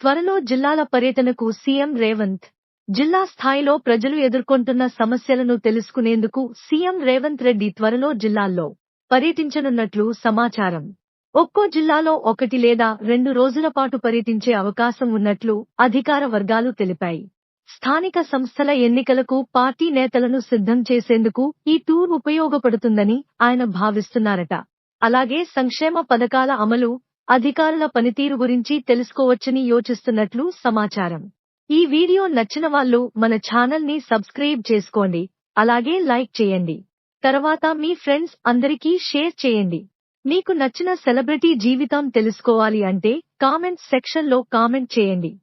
త్వరలో జిల్లాల పర్యటనకు సీఎం రేవంత్. జిల్లా స్థాయిలో ప్రజలు ఎదుర్కొంటున్న సమస్యలను తెలుసుకునేందుకు సీఎం రేవంత్ రెడ్డి త్వరలో జిల్లాల్లో పర్యటించనున్నట్లు సమాచారం. ఒక్కో జిల్లాలో ఒకటి లేదా రెండు రోజుల పాటు పర్యటించే అవకాశం ఉన్నట్లు అధికార వర్గాలు తెలిపాయి. స్థానిక సంస్థల ఎన్నికలకు పార్టీ నేతలను సిద్ధం చేసేందుకు ఈ టూర్ ఉపయోగపడుతుందని ఆయన భావిస్తున్నారట. అలాగే సంక్షేమ పథకాల అమలు అధికారుల పనితీరు గురించి తెలుసుకోవచ్చని యోచిస్తున్నట్లు సమాచారం. ఈ వీడియో నచ్చిన వాళ్ళు మన ఛానల్ని సబ్స్క్రైబ్ చేసుకోండి అలాగే లైక్ చేయండి. తర్వాత మీ ఫ్రెండ్స్ అందరికీ షేర్ చేయండి. మీకు నచ్చిన సెలబ్రిటీ జీవితం తెలుసుకోవాలి అంటే కామెంట్ సెక్షన్లో కామెంట్ చేయండి.